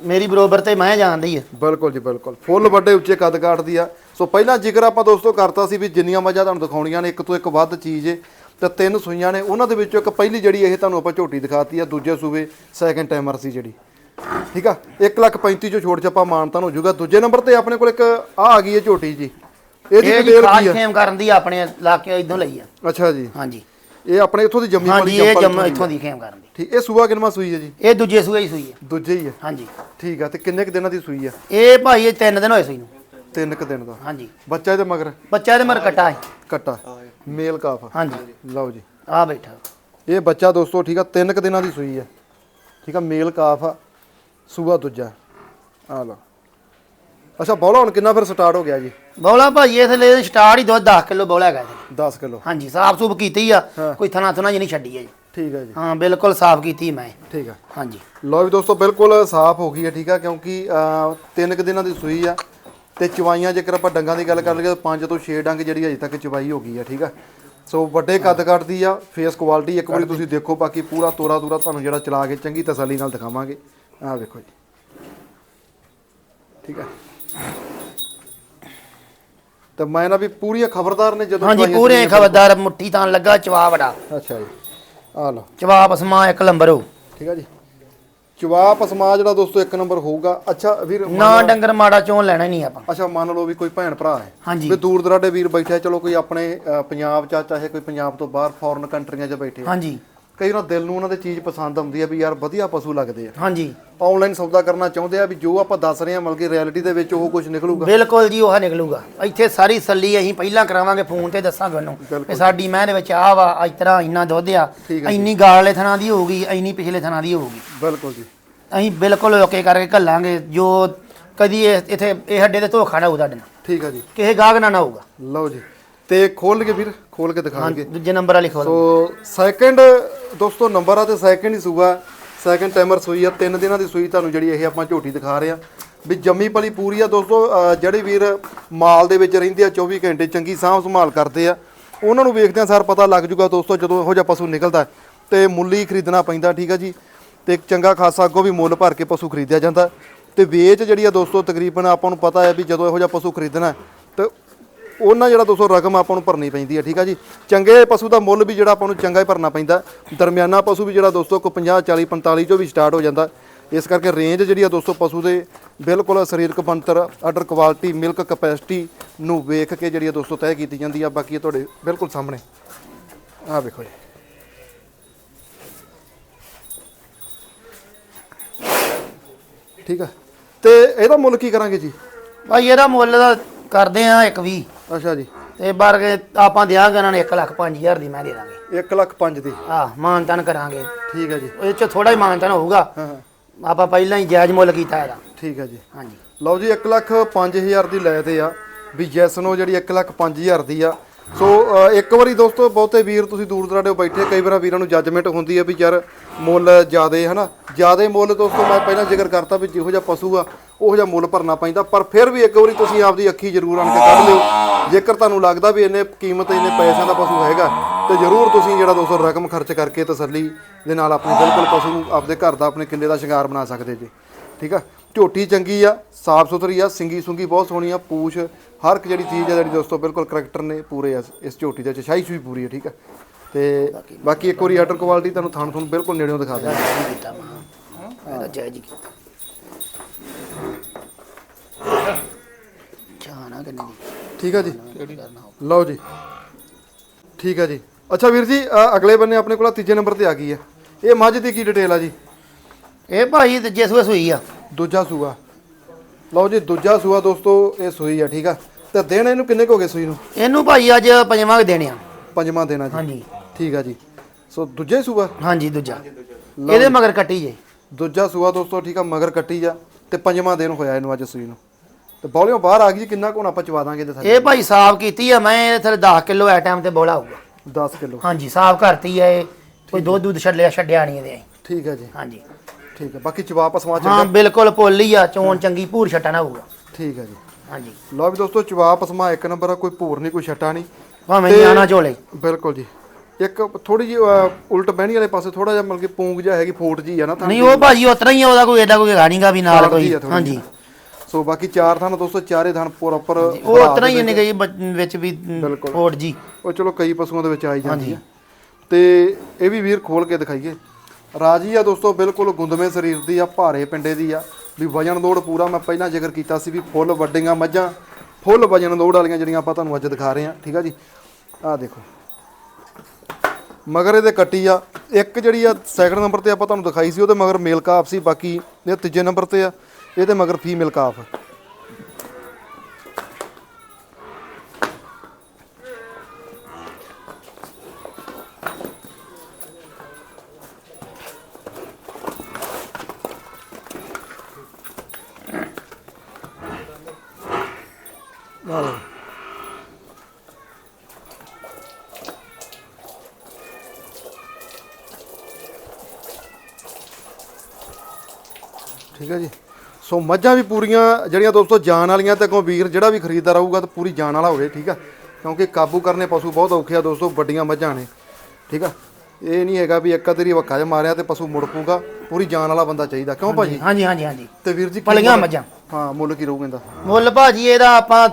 ਮੇਰੀ ਬਰੋਬਰ ਤੇ ਮੈਂ ਜਾਂਦਾ ਹੀ ਆ।
ਬਿਲਕੁਲ ਜੀ ਬਿਲਕੁਲ। ਫੁੱਲ ਵੱਡੇ ਉੱਚੇ ਕੱਦ ਕਾਠ ਦੀ ਆ। ਸੋ ਪਹਿਲਾਂ ਜ਼ਿਕਰ ਆਪਾਂ ਦੋਸਤੋ ਕਰਤਾ ਸੀ ਵੀ ਜਿੰਨੀਆਂ ਮੱਝਾਂ ਤੁਹਾਨੂੰ ਦਿਖਾਉਣੀਆਂ ਨੇ ਇੱਕ ਤੋਂ ਇੱਕ ਵੱਧ ਚੀਜ਼ ਏ। ਤੇ ਤਿੰਨ ਸੂਈਆਂ ਨੇ। ਉਹਨਾਂ ਦੇ ਵਿੱਚੋਂ ਇੱਕ ਪਹਿਲੀ ਜਿਹੜੀ ਇਹ ਤੁਹਾਨੂੰ ਆਪਾਂ ਝੋਟੀ ਦਿਖਾਤੀ ਆ ਦੂਜੇ ਸੂਬੇ ਸੈਕੰਡ ਟਾਈਮਰ ਸੀ ਜਿਹੜੀ। ਠੀਕ ਆ? 1 ਲੱਖ 35 ਚੋਂ ਛੋੜ ਚੱਪਾ ਮਾਨਤਾਨ ਹੋ ਜਾਊਗਾ। ਦੂਜੇ ਨੰਬਰ ਤੇ ਆਪਣੇ ਕੋਲ ਇੱਕ ਆ ਆ ਗਈ ਹੈ ਝੋਟੀ ਜੀ। ਇਹਦੀ
ਇਹ
ਡਿਟੇਲ ਕੀ ਆ
ਫੇਮ ਕਰਨ ਦੀ ਆਪਣੇ ਇਲਾਕੇ ਇਦੋਂ ਲਈ ਆ।
ਅੱਛਾ ਜੀ।
ਹਾਂਜੀ।
ਇਹ ਆਪਣੇ ਇੱਥੋਂ ਦੀ ਜੰਮੀ
ਹਾਂਜੀ
ਵਾਲੀ
ਇਹ
ਜੰਪਲ
ਜੰਮ ਇੱਥੋਂ ਦੀ ਖੇਮ ਕਰਨ ਦੀ।
ਠੀਕ ਇਹ ਸੂਆ ਕਿੰਨਵਾਂ ਸੂਈ ਹੈ ਜੀ?
ਇਹ ਦੂਜੇ ਸੂਏ ਹੀ ਸੂਈ ਆ
ਦੂਜੇ ਹੀ ਹੈ।
ਹਾਂਜੀ।
ਠੀਕ ਆ ਤੇ ਕਿੰਨੇ ਕੁ ਦਿਨਾਂ ਦੀ ਸੂਈ ਆ
ਇਹ ਭਾਈ ਇਹ ਤਿੰਨ ਦਿਨ ਹੋਏ ਸੂਈ ਨੂੰ।
ਤਿੰਨ ਕੁ ਦਿਨ ਦਾ।
ਹਾਂਜੀ।
ਬੱਚਾ ਇਹਦੇ ਮਗਰ?
ਬੱਚਾ ਇਹਦੇ ਮਰ ਕਟਾ ਹੈ।
ਕੱਟਾ। ਮੇਲ ਕਾਫ।
ਹਾਂਜੀ।
ਲਓ ਜੀ।
ਆ ਬੈਠਾ।
ਇਹ ਬੱਚਾ ਦੋਸਤੋ ਠੀਕ ਆ ਤਿੰਨ ਕੁ ਦਿਨਾਂ ਦੀ ਸੂਈ ਆ। ਠੀਕ ਆ ਮੇਲ ਕਾਫ ਆ ਸੂਆ ਦੂਜਾ। ਆ ਲਓ। ਅੱਛਾ ਬੋਲਾ ਹੁਣ ਕਿੰਨਾ ਫਿਰ ਸਟਾਰਟ ਹੋ ਗਿਆ ਜੀ?
ਬੌਲਾ ਭਾਈ ਇਹ ਥਲੇ ਸਟਾਰਟ ਹੀ ਦੁੱਧ 10 ਕਿਲੋ ਬੌਲਾ ਹੈਗਾ ਜੀ
10 ਕਿਲੋ।
ਹਾਂਜੀ ਸਾਫ਼ ਸੂਫ ਕੀਤੀ ਆ
ਹਾਂ।
ਕੋਈ ਥਣਾ ਥਣਾ ਜੀ ਨਹੀਂ ਛੱਡੀ ਹੈ ਜੀ।
ਠੀਕ ਆ ਜੀ।
ਹਾਂ ਬਿਲਕੁਲ ਸਾਫ਼ ਕੀਤੀ ਮੈਂ।
ਠੀਕ ਆ।
ਹਾਂਜੀ।
ਲਓ ਵੀ ਦੋਸਤੋ ਬਿਲਕੁਲ ਸਾਫ਼ ਹੋ ਗਈ ਹੈ ਠੀਕ ਆ ਕਿਉਂਕਿ ਤਿੰਨ ਕੁ ਦਿਨਾਂ ਦੀ ਸੂਈ ਆ। ਤੇ ਚਵਾਈਆਂ ਜੇਕਰ ਆਪਾਂ ਡੰਗਾਂ ਦੀ ਗੱਲ ਕਰ ਲਈਏ ਤਾਂ 5 ਤੋਂ 6 ਡੰਗ ਜਿਹੜੀ ਅਜੇ ਤੱਕ ਚਵਾਈ ਹੋ ਗਈ ਆ ਠੀਕ ਆ? ਸੋ ਵੱਡੇ ਕੱਦ ਕੱਟਦੀ ਆ ਫੇਸ ਕੁਆਲਿਟੀ ਇੱਕ ਵਾਰੀ ਤੁਸੀਂ ਦੇਖੋ ਬਾਕੀ ਪੂਰਾ ਤੋਰਾ ਤੋਰਾ ਤੁਹਾਨੂੰ ਜਿਹੜਾ ਚਲਾ ਕੇ ਚੰਗੀ ਤਸੱਲੀ ਨਾਲ ਦਿਖਾਵਾਂਗੇ। ਆਹ ਵੇਖੋ ਜੀ। ਠੀਕ ਆ? ਤੇ ਮੈਂ ਨਾ ਵੀ ਪੂਰੀਆਂ ਖਬਰਦਾਰ ਨੇ ਜਦੋਂ
ਹਾਂਜੀ ਪੂਰੇ। ਖਬਰਦਾਰ ਮੁੱਠੀ ਤਾਂ ਲੱਗਾ ਚਵਾ ਵੜਾ
ਅੱਛਾ ਜੀ ਆ ਲਓ।
ਚਵਾ ਪਸਮਾ ਇੱਕ ਲੰਬਰ ਹੋ।
ਠੀਕ ਆ ਜੀ। ਚਵਾਪ ਸਮਾਜ ਜਿਹੜਾ ਦੋਸਤੋ ਇੱਕ ਨੰਬਰ ਹੋਊਗਾ। ਅੱਛਾ ਵੀਰ
ਨਾ ਡੰਗਰ ਮਾੜਾ ਚੋਂ ਲੈਣਾ ਹੀ ਨਹੀਂ ਆਪਾਂ।
ਅੱਛਾ ਮੰਨ ਲਓ ਵੀ ਕੋਈ ਭੈਣ ਭਰਾ ਹੈ।
ਹਾਂਜੀ।
ਵੀ ਦੂਰ ਦਰਾਡੇ ਵੀਰ ਬੈਠੇ ਚਲੋ ਕੋਈ ਆਪਣੇ ਅ, ਪੰਜਾਬ ਚ ਆ, ਚਾਹੇ ਕੋਈ ਪੰਜਾਬ ਤੋਂ ਬਾਹਰ ਫੋਰਨ ਕੰਟਰੀਆਂ 'ਚ ਬੈਠੇ ਆ।
ਹਾਂਜੀ।
ਕਈ ਵਾਰ ਦਿਲ ਨੂੰ ਉਹਨਾਂ ਦੇ ਚੀਜ਼ ਪਸੰਦ ਆਉਂਦੀ ਆ ਵੀ ਯਾਰ ਵਧੀਆ ਪਸ਼ੂ ਲੱਗਦੇ ਆ।
ਹਾਂਜੀ।
ਆਨਲਾਈਨ ਸੌਦਾ ਕਰਨਾ ਚਾਹੁੰਦੇ ਆ ਵੀ ਜੋ ਆਪਾਂ ਦੱਸ ਰਹੇ ਆ ਮਤਲਬ ਕਿ ਰਿਐਲਿਟੀ ਦੇ ਵਿੱਚ ਉਹ ਕੁਝ ਨਿਕਲੂਗਾ।
ਬਿਲਕੁਲ ਜੀ ਉਹ ਨਿਕਲੂਗਾ। ਇੱਥੇ ਸਾਰੀ ਸੱਲੀ ਅਸੀਂ ਪਹਿਲਾਂ ਕਰਾਵਾਂਗੇ ਫੋਨ ਤੇ ਦੱਸਾਂਗੇ ਉਹਨੂੰ। ਕਿ ਸਾਡੀ ਮੈਂ ਦੇ ਵਿੱਚ ਆ ਵਾ ਇਸ ਤਰ੍ਹਾਂ ਇੰਨਾ ਦੁੱਧ ਆ ਇੰਨੀ ਗਾਲ ਵਾਲੇ ਥਣਾ ਦੀ ਹੋਊਗੀ ਇੰਨੀ ਪਿਛਲੇ ਥਣਾ ਦੀ ਹੋਊਗੀ
ਬਿਲਕੁਲ ਜੀ।
ਅਸੀਂ ਬਿਲਕੁਲ ਓਕੇ ਕਰਕੇ ਘੱਲਾਂਗੇ ਜੋ ਕਦੀ ਇੱਥੇ ਇਹ ਹੱਡੇ ਤੇ ਧੋਖਾ ਨਾ ਹੋਊ ਤੁਹਾਡੇ ਨਾਲ।
ਠੀਕ ਆ ਜੀ।
ਕਿਸੇ ਗਾਹਕ ਨਾਲ ਨਾ ਹੋਊਗਾ।
ਲਓ ਜੀ। ਤੇ ਖੋਲ ਕੇ ਵੀਰ ਖੋਲ ਕੇ ਦਿਖਾਣਗੇ
ਦੂਜੇ ਨੰਬਰ ਵਾਲੀ ਖੋਲ।
ਸੋ ਸੈਕੰਡ ਦੋਸਤੋ, ਨੰਬਰ ਆ ਤੇ ਸੈਕਿੰਡ ਹੀ ਸੂਆ। ਸੈਕਿੰਡ ਟਾਈਮਰ ਸੂਈ ਆ, ਤਿੰਨ ਦਿਨਾਂ ਦੀ ਸੂਈ ਤੁਹਾਨੂੰ ਜਿਹੜੀ ਇਹ ਆਪਾਂ ਝੋਟੀ ਦਿਖਾ ਰਹੇ ਆ। ਵੀ ਜੰਮੀ ਪਲੀ ਪੂਰੀ ਆ, ਦੋਸਤੋ, ਅਹ ਜਿਹੜੇ ਵੀਰ ਮਾਲ ਦੇ ਵਿੱਚ ਰਹਿੰਦੇ ਆ 24 ਘੰਟੇ ਚੰਗੀ ਸਾਂਭ ਸੰਭਾਲ ਕਰਦੇ ਆ, ਉਹਨਾਂ ਨੂੰ ਵੇਖਦਿਆਂ ਸਾਰ ਪਤਾ ਲੱਗ ਜੂਗਾ ਦੋਸਤੋ, ਜਦੋਂ ਇਹੋ ਜਿਹਾ ਪਸ਼ੂ ਨਿਕਲਦਾ ਹੈ। ਤੇ ਮੁੱਲ ਹੀ ਖਰੀਦਣਾ ਪੈਂਦਾ, ਠੀਕ ਆ ਜੀ। ਤੇ ਚੰਗਾ ਖਾਸਾ ਅੱਗੋਂ ਵੀ ਮੁੱਲ ਭਰ ਕੇ ਪਸ਼ੂ ਖਰੀਦਿਆ ਜਾਂਦਾ। ਤੇ ਵੇਚ ਜਿਹੜੀ ਆ ਦੋਸਤੋ, ਤਕਰੀਬਨ ਆਪਾਂ ਨੂੰ ਪਤਾ ਹੈ ਵੀ ਜਦੋਂ ਇਹੋ ਜਿਹਾ ਪਸ਼ੂ ਖਰੀਦਣਾ ਹੈ, ਤੇ ਉਹਨਾਂ ਜਿਹੜਾ ਦੋਸਤੋ ਰਕਮ ਆਪਾਂ ਨੂੰ ਭਰਨੀ ਪੈਂਦੀ ਹੈ, ਠੀਕ ਆ ਜੀ? ਚੰਗੇ ਪਸ਼ੂ ਦਾ ਮੁੱਲ ਵੀ ਜਿਹੜਾ ਆਪਾਂ ਨੂੰ ਚੰਗਾ ਹੀ ਭਰਨਾ ਪੈਂਦਾ। ਦਰਮਿਆਨਾ ਪਸ਼ੂ ਵੀ ਜਿਹੜਾ ਦੋਸਤੋ ਕੋ 50 40 45 ਚੋਂ ਵੀ ਸਟਾਰਟ ਹੋ ਜਾਂਦਾ। ਇਸ ਕਰਕੇ ਰੇਂਜ ਜਿਹੜੀ ਆ ਦੋਸਤੋ ਪਸ਼ੂ ਦੇ ਬਿਲਕੁਲ ਸਰੀਰਕ ਬਣਤਰ ਆਰਡਰ ਕੁਆਲਿਟੀ ਮਿਲਕ ਕਪੈਸਿਟੀ ਨੂੰ ਵੇਖ ਕੇ ਜਿਹੜੀ ਆ ਦੋਸਤੋ ਤੈਅ ਕੀਤੀ ਜਾਂਦੀ ਆ। ਬਾਕੀ ਇਹ ਤੁਹਾਡੇ ਬਿਲਕੁਲ ਸਾਹਮਣੇ। ਆ ਵੇਖੋ ਜੀ। ਠੀਕ ਆ। ਤੇ ਇਹਦਾ ਮੁੱਲ ਕੀ ਕਰਾਂਗੇ ਜੀ?
ਭਾਈ, ਇਹਦਾ ਮੁੱਲ ਦਾ ਕਰਦੇ ਆ ਇੱਕ ਵੀ
ਅੱਛਾ ਜੀ।
ਤੇ ਬਾਰ ਆਪਾਂ ਦਿਆਂਗੇ ਉਹਨਾਂ ਨੇ 1 ਲੱਖ 5000 ਦੀ ਮੈਂ ਦੇ ਦਾਂਗੇ।
1 ਲੱਖ 5 ਦੀ।
ਆ ਮਾਨਤਨ ਕਰਾਂਗੇ।
ਠੀਕ ਹੈ ਜੀ।
ਇਹ ਚ ਥੋੜਾ ਹੀ ਮਾਨਤਨ ਹੋਊਗਾ।
ਹਾਂ
ਆਪਾਂ ਪਹਿਲਾਂ ਹੀ ਜਾਇਜ਼ ਮੁੱਲ ਕੀਤਾ ਇਹਦਾ।
ਠੀਕ ਹੈ ਜੀ।
ਹਾਂਜੀ।
ਲਓ ਜੀ 1 ਲੱਖ 5000 ਦੀ ਲੈ ਤੇ ਆ। ਵੀ ਜੈਸ ਨੂੰ ਜਿਹੜੀ 1 ਲੱਖ 5000 ਦੀ ਆ। ਸੋ ਇੱਕ ਵਾਰੀ ਦੋਸਤੋ ਬਹੁਤੇ ਵੀਰ ਤੁਸੀਂ ਦੂਰ ਦਰਾਡੇ ਬੈਠੇ ਕਈ ਵਾਰ ਵੀਰਾਂ ਨੂੰ ਜੱਜਮੈਂਟ ਹੁੰਦੀ ਹੈ ਵੀ ਯਾਰ ਮੁੱਲ ਜ਼ਿਆਦੇ ਹਨਾ ਜ਼ਿਆਦੇ ਮੁੱਲ ਦੋਸਤੋ ਮੈਂ ਪਹਿਲਾਂ ਜ਼ਿਕਰ ਕਰਤਾ ਵੀ ਜਿਹੋ ਜਿਹਾ ਪਸ਼ੂ ਆ ਉਹੋ ਜਿਹਾ ਮੁੱਲ ਭਰਨਾ ਪੈਂਦਾ। ਪਰ ਫਿਰ ਵੀ ਇੱਕ ਵਾਰੀ ਤੁਸੀਂ ਆਪਦੀ ਅੱਖੀ ਜ਼ਰੂਰ ਆਣ ਕੇ ਕੱਢ ਲਿਓ। ਜੇਕਰ ਤੁਹਾਨੂੰ ਲੱਗਦਾ ਵੀ ਇੰਨੇ ਕੀਮਤ ਇੰਨੇ ਪੈਸਿਆਂ ਦਾ ਪਸ਼ੂ ਹੈਗਾ, ਤੇ ਜ਼ਰੂਰ ਤੁਸੀਂ ਜਿਹੜਾ ਦੋਸਤੋ ਰਕਮ ਖਰਚ ਕਰਕੇ ਤਸੱਲੀ ਦੇ ਨਾਲ ਆਪਣੇ ਬਿਲਕੁਲ ਪਸ਼ੂ ਨੂੰ ਆਪਦੇ ਘਰ ਦਾ ਆਪਣੇ ਕਿੱਲੇ ਦਾ ਸ਼ਿੰਗਾਰ ਬਣਾ ਸਕਦੇ ਜੀ। ਠੀਕ ਆ? ਝੋਟੀ ਚੰਗੀ ਆ, ਸਾਫ਼ ਸੁਥਰੀ ਆ, ਸਿੰਗੀ ਸੁੰਗੀ ਬਹੁਤ ਸੋਹਣੀ ਆ, ਪੂਛ, ਹਰ ਇੱਕ ਜਿਹੜੀ ਚੀਜ਼ ਆ ਜਿਹੜੀ ਦੋਸਤੋ ਬਿਲਕੁਲ ਕਰੈਕਟਰ ਨੇ ਪੂਰੇ ਆ, ਇਸ ਝੋਟੀ ਦੇ ਚਸ਼ਾਈ ਸੂਈ ਪੂਰੀ ਆ, ਠੀਕ ਆ? ਤੇ ਬਾਕੀ ਇੱਕ ਵਾਰੀ ਆਰਡਰ ਕੁਆਲਿਟੀ ਤੁਹਾਨੂੰ ਥਣ ਤੁਹਾਨੂੰ ਬਿਲਕੁਲ ਨੇੜਿਓਂ ਦਿਖਾ ਦਿਆਂਗੇ।
ਜੈ ਜੀ ਚਾਹਨਾ ਕਿ ਨਹੀਂ
ਠੀਕ ਆ ਜੀ। ਲਓ ਜੀ। ਠੀਕ ਆ ਜੀ। ਅੱਛਾ ਵੀਰ ਜੀ ਅ, ਅਗਲੇ ਬੰਨੇ ਆਪਣੇ ਕੋਲ ਆਹ ਤੀਜੇ ਨੰਬਰ ਤੇ ਆ ਗਈ ਹੈ ਇਹ ਮੱਝ ਦੀ ਕੀ ਡਿਟੇਲ ਆ ਜੀ?
ਇਹ ਭਾਈ ਤੇ ਜਿਸ ਵੇ ਸੂਈ ਆ।
ਦੂਜਾ ਸੂਆ। ਲਓ ਜੀ ਦੂਜਾ ਸੂਆ ਦੋਸਤੋ ਇਹ ਸੂਈ ਆ ਠੀਕ ਆ। ਤੇ ਦਿਨ ਇਹਨੂੰ ਕਿੰਨੇ ਕੁ ਹੋ ਗਏ ਸੂਈ ਨੂੰ?
ਇਹਨੂੰ ਭਾਈ ਅੱਜ ਪੰਜਵਾਂ ਕੁ ਦੇਣੇ ਆ।
ਪੰਜਵਾਂ ਦਿਨ ਆ ਜੀ।
ਹਾਂਜੀ।
ਠੀਕ ਆ ਜੀ। ਸੋ ਦੂਜੇ ਸੂਆ?
ਹਾਂਜੀ ਦੂਜਾ। ਇਹਦੇ ਮਗਰ ਕੱਟੀ ਜੇ।
ਦੂਜਾ ਸੂਆ ਦੋਸਤੋ ਠੀਕ ਆ ਮਗਰ ਕੱਟੀ ਜਾ ਤੇ ਪੰਜਵਾਂ ਦਿਨ ਹੋਇਆ ਇਹਨੂੰ ਅੱਜ ਸੂਈ ਨੂੰ। ਤੇ ਬੌਲਿਓ ਬਾਹਰ ਆ ਗਈ ਕਿੰਨਾ ਕੋਣ ਆਪਾਂ ਚਵਾ ਦਾਂਗੇ ਇਹਦੇ ਥੱਲੇ?
ਇਹ ਭਾਈ ਸਾਫ਼ ਕੀਤੀ ਆ ਮੈਂ ਇਹ ਥਲੇ 10 ਕਿਲੋ ਐ ਟਾਈਮ ਤੇ ਬੋਲਾ ਹੋਊਗਾ।
10 ਕਿਲੋ।
ਹਾਂਜੀ ਸਾਫ਼ ਕਰਤੀ ਆ ਇਹ। ਕੋਈ ਦੁੱਧ ਦੁੱਧ ਛੱਡਿਆ ਛੱਡਿਆ ਨਹੀਂ ਇਹਦੇ
ਠੀਕ ਹੈ ਜੀ।
ਹਾਂਜੀ।
ਠੀਕ ਹੈ ਬਾਕੀ ਚਵਾ ਪਸਵਾ
ਹਾਂ
ਚੰਗਾ
ਬਿਲਕੁਲ ਪੋਲੀ ਆ ਚੋਣ ਚੰਗੀ ਭੂਰ ਛੱਟਾ ਨਾ ਹੋਊਗਾ।
ਠੀਕ ਹੈ ਜੀ।
ਹਾਂਜੀ।
ਲਓ ਵੀ ਦੋਸਤੋ ਚਵਾ ਪਸਮਾ ਇੱਕ ਨੰਬਰ ਆ ਕੋਈ ਭੂਰ ਨਹੀਂ ਕੋਈ ਛੱਟਾ ਨਹੀਂ
ਭਾਵੇਂ
ਤੇ-
ਨਿਆਣਾ ਝੋਲੇ।
ਬਿਲਕੁਲ ਜੀ। ਇੱਕ ਥੋੜੀ ਜੀ ਉਲਟ ਬਹਿਣੀ ਵਾਲੇ ਪਾਸੇ ਥੋੜਾ ਜਿਹਾ ਮਤਲਬ ਕਿ ਪੂੰਗ ਜਿਹਾ ਹੈਗੀ ਫੋਟ ਜੀ ਆ ਨਾ ਤਾਂ
ਨਹੀਂ ਉਹ ਭਾਜੀ ਉਤਰਾ ਹੀ ਆ ਉਹਦਾ ਕੋਈ ਐਡਾ ਕੋਈ ਗਾਣੀਗਾ ਵੀ ਨਾਲ ਕੋਈ।
ਜੀ ਆ ਥੋੜ੍ਹੀ
ਹਾਂਜੀ।
ਸੋ ਬਾਕੀ ਚਾਰ ਥਾਂ ਦੋਸਤੋ ਚਾਰੇ ਥਾਂ ਪ੍ਰੋਪਰ
ਉਹ ਉਤਰਾ ਹੀ ਨਹੀਂ ਗਈ ਵਿੱਚ ਵੀ। ਕੋਟ ਜੀ।
ਉਹ ਚਲੋ ਕਈ ਪਸ਼ੂਆਂ ਦੇ ਵਿੱਚ ਆਈ ਜਾਂਦੀ ਹੈ। ਤੇ ਇਹ ਵੀ ਵੀਰ ਖੋਲ ਕੇ ਦਿਖਾਈਏ। ਰਾਜੀ ਆ ਦੋਸਤੋ ਬਿਲਕੁਲ ਗੁੰਦਵੇਂ ਸਰੀਰ ਦੀ ਆ ਭਾਰੇ ਪਿੰਡੇ ਦੀ ਆ। ਵੀ ਵਜਨ ਦੋੜ ਪੂਰਾ ਮੈਂ ਪਹਿਲਾਂ ਜ਼ਿਕਰ ਕੀਤਾ ਸੀ ਵੀ ਫੁੱਲ ਵੱਡੀਆਂ ਮੱਝਾਂ ਫੁੱਲ ਵਜਨ ਦੋੜ ਵਾਲੀਆਂ ਜਿਹੜੀਆਂ ਆਪਾਂ ਤੁਹਾਨੂੰ ਅੱਜ ਦਿਖਾ ਰਹੇ ਹਾਂ ਠੀਕ ਆ ਜੀ? ਆਹ ਦੇਖੋ। ਮਗਰ ਇਹਦੇ ਕੱਟੀ ਆ। ਇੱਕ ਜਿਹੜੀ ਆ ਸੈਕਿੰਡ ਨੰਬਰ ਤੇ ਆਪਾਂ ਤੁਹਾਨੂੰ ਦਿਖਾਈ ਸੀ ਉਹਦੇ ਮਗਰ ਮੇਲ ਕਾਫ ਸੀ ਬਾਕੀ ਇਹ ਤੀਜੇ ਨੰਬਰ ਤੇ ਆ। ਇਹਦੇ ਮਗਰ ਫੀਮੇਲ ਕਾਫ ਠੀਕ ਹੈ ਜੀ ਸੋ ਮੱਝਾਂ ਵੀ ਪੂਰੀਆਂ ਜਿਹੜੀਆਂ ਦੋਸਤੋ ਜਾਨ ਵਾਲੀਆਂ ਤੇ ਅੱਗੋਂ ਵੀਰ ਜਿਹੜਾ ਵੀ ਖਰੀਦਦਾਰ ਆਊਗਾ ਤਾਂ ਪੂਰੀ ਜਾਨ ਵਾਲਾ ਹੋਵੇ ਠੀਕ ਆ? ਕਿਉਂਕਿ ਕਾਬੂ ਕਰਨੇ ਪਸ਼ੂ ਬਹੁਤ ਔਖੇ ਆ ਦੋਸਤੋ ਵੱਡੀਆਂ ਮੱਝਾਂ ਨੇ ਠੀਕ ਆ? ਇਹ ਨਹੀਂ ਹੈਗਾ ਵੀ ਇੱਕ ਅਦਰੀ ਵੱਖਾ ਜਿਹਾ ਮਾਰਿਆ ਤੇ ਪਸ਼ੂ ਮੁੜ ਪੂਗਾ ਪੂਰੀ ਜਾਨ ਵਾਲਾ ਬੰਦਾ ਚਾਹੀਦਾ ਕਿਉਂ ਭਾਜੀ?
ਹਾਂਜੀ ਹਾਂਜੀ ਹਾਂਜੀ।
ਤੇ ਵੀਰ ਜੀ ਕੀ
ਪਲੀਆਂ
ਮੁੱਲ-
ਮੱਝਾਂ।
ਹਾਂ ਮੁੱਲ ਕੀ ਰਹੂਗਾ ਇਹਦਾ?
ਮੁੱਲ ਭਾਜੀ ਇਹਦਾ ਆਪਾਂ